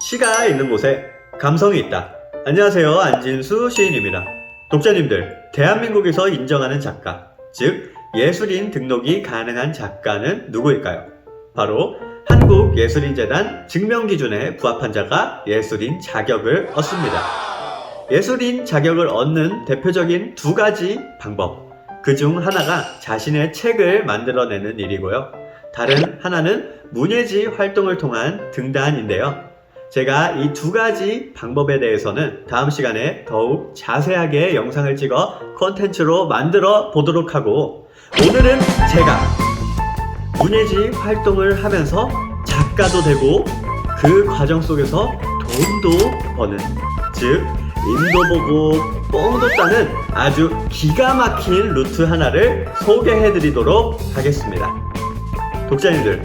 시가 있는 곳에 감성이 있다. 안녕하세요. 안진수 시인입니다. 독자님들, 대한민국에서 인정하는 작가, 즉 예술인 등록이 가능한 작가는 누구일까요? 바로 한국예술인재단 증명기준에 부합한 자가 예술인 자격을 얻습니다. 예술인 자격을 얻는 대표적인 두 가지 방법. 그 중 하나가 자신의 책을 만들어내는 일이고요. 다른 하나는 문예지 활동을 통한 등단인데요. 제가 이 두 가지 방법에 대해서는 다음 시간에 더욱 자세하게 영상을 찍어 콘텐츠로 만들어 보도록 하고 오늘은 제가 문예지 활동을 하면서 작가도 되고 그 과정 속에서 돈도 버는 즉 인도 보고 뽕도 따는 아주 기가 막힌 루트 하나를 소개해 드리도록 하겠습니다. 독자님들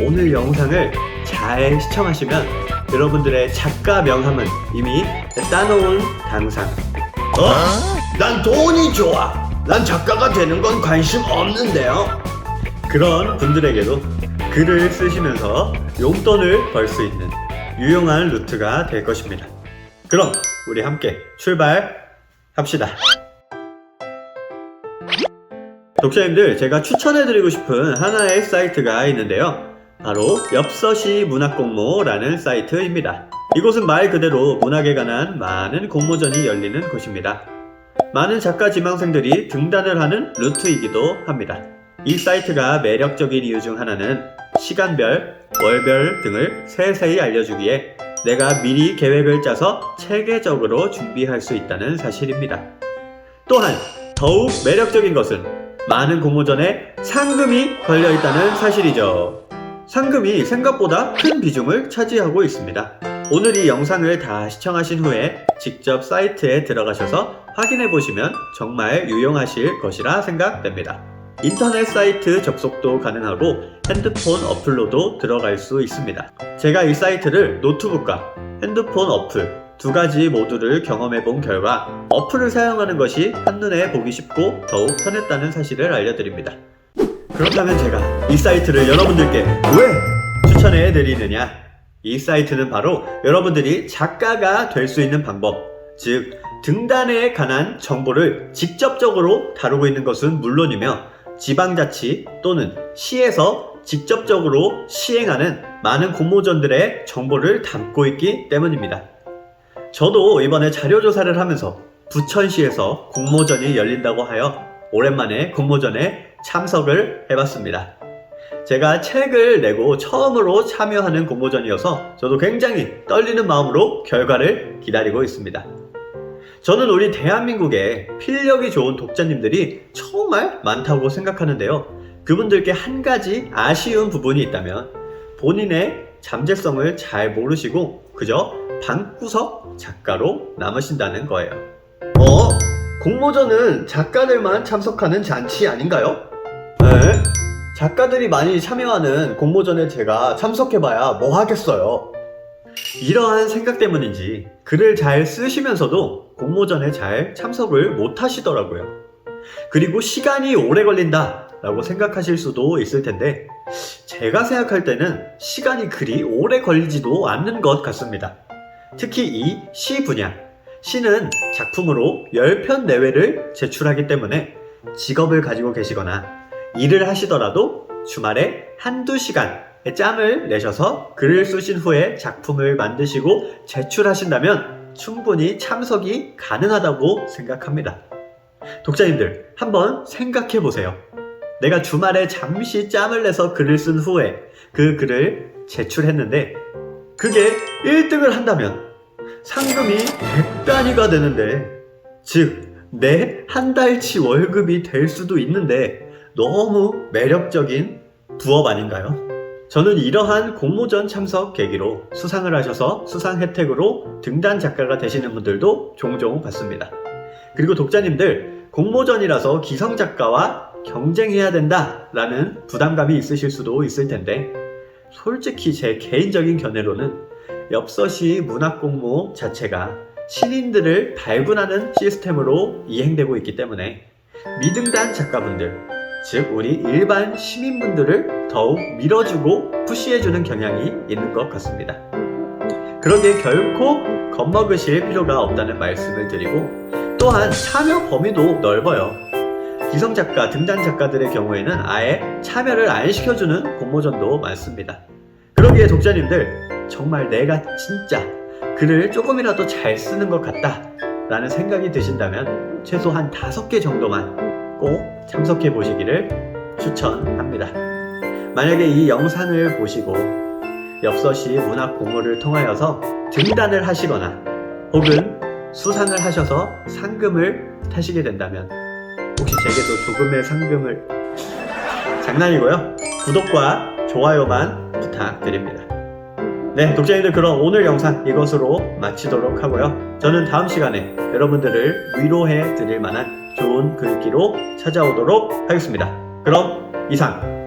오늘 영상을 잘 시청하시면 여러분들의 작가 명함은 이미 따놓은 당상. 어? 난 돈이 좋아. 난 작가가 되는 건 관심 없는데요. 그런 분들에게도 글을 쓰시면서 용돈을 벌 수 있는 유용한 루트가 될 것입니다. 그럼 우리 함께 출발합시다. 독자님들 제가 추천해드리고 싶은 하나의 사이트가 있는데요 바로 엽서시 문학공모라는 사이트입니다. 이곳은 말 그대로 문학에 관한 많은 공모전이 열리는 곳입니다. 많은 작가 지망생들이 등단을 하는 루트이기도 합니다. 이 사이트가 매력적인 이유 중 하나는 시간별, 월별 등을 세세히 알려주기에 내가 미리 계획을 짜서 체계적으로 준비할 수 있다는 사실입니다. 또한 더욱 매력적인 것은 많은 공모전에 상금이 걸려 있다는 사실이죠. 상금이 생각보다 큰 비중을 차지하고 있습니다. 오늘 이 영상을 다 시청하신 후에 직접 사이트에 들어가셔서 확인해 보시면 정말 유용하실 것이라 생각됩니다. 인터넷 사이트 접속도 가능하고 핸드폰 어플로도 들어갈 수 있습니다. 제가 이 사이트를 노트북과 핸드폰 어플 두 가지 모두를 경험해 본 결과 어플을 사용하는 것이 한눈에 보기 쉽고 더욱 편했다는 사실을 알려드립니다. 그렇다면 제가 이 사이트를 여러분들께 왜 추천해 드리느냐? 이 사이트는 바로 여러분들이 작가가 될 수 있는 방법, 즉, 등단에 관한 정보를 직접적으로 다루고 있는 것은 물론이며 지방자치 또는 시에서 직접적으로 시행하는 많은 공모전들의 정보를 담고 있기 때문입니다. 저도 이번에 자료조사를 하면서 부천시에서 공모전이 열린다고 하여 오랜만에 공모전에 참석을 해봤습니다. 제가 책을 내고 처음으로 참여하는 공모전이어서 저도 굉장히 떨리는 마음으로 결과를 기다리고 있습니다. 저는 우리 대한민국에 필력이 좋은 독자님들이 정말 많다고 생각하는데요. 그분들께 한 가지 아쉬운 부분이 있다면 본인의 잠재성을 잘 모르시고 그저 방구석 작가로 남으신다는 거예요. 어? 공모전은 작가들만 참석하는 잔치 아닌가요? 네? 작가들이 많이 참여하는 공모전에 제가 참석해봐야 뭐 하겠어요. 이러한 생각 때문인지 글을 잘 쓰시면서도 공모전에 잘 참석을 못 하시더라고요. 그리고 시간이 오래 걸린다 라고 생각하실 수도 있을 텐데 제가 생각할 때는 시간이 그리 오래 걸리지도 않는 것 같습니다. 특히 이 시 분야, 시는 작품으로 10편 내외를 제출하기 때문에 직업을 가지고 계시거나 일을 하시더라도 주말에 한두 시간 짬을 내셔서 글을 쓰신 후에 작품을 만드시고 제출하신다면 충분히 참석이 가능하다고 생각합니다. 독자님들, 한번 생각해 보세요. 내가 주말에 잠시 짬을 내서 글을 쓴 후에 그 글을 제출했는데 그게 1등을 한다면 상금이 100단위가 되는데 즉 내 한 달치 월급이 될 수도 있는데 너무 매력적인 부업 아닌가요? 저는 이러한 공모전 참석 계기로 수상을 하셔서 수상 혜택으로 등단 작가가 되시는 분들도 종종 봤습니다. 그리고 독자님들 공모전이라서 기성 작가와 경쟁해야 된다라는 부담감이 있으실 수도 있을 텐데 솔직히 제 개인적인 견해로는 엽서시 문학 공모 자체가 신인들을 발굴하는 시스템으로 이행되고 있기 때문에 미등단 작가분들, 즉 우리 일반 시민분들을 더욱 밀어주고 푸시해주는 경향이 있는 것 같습니다. 그러기에 결코 겁먹으실 필요가 없다는 말씀을 드리고 또한 참여 범위도 넓어요. 기성 작가, 등단 작가들의 경우에는 아예 참여를 안 시켜주는 공모전도 많습니다. 그러기에 독자님들 정말 내가 진짜 글을 조금이라도 잘 쓰는 것 같다 라는 생각이 드신다면 최소 한 다섯 개 정도만 꼭 참석해 보시기를 추천합니다. 만약에 이 영상을 보시고 엽서시 문학 공모를 통하여서 등단을 하시거나 혹은 수상을 하셔서 상금을 타시게 된다면 혹시 제게도 조금의 상금을 장난이고요. 구독과 좋아요만 부탁드립니다. 네, 독자님들 그럼 오늘 영상 이것으로 마치도록 하고요. 저는 다음 시간에 여러분들을 위로해 드릴 만한 좋은 글귀로 찾아오도록 하겠습니다. 그럼 이상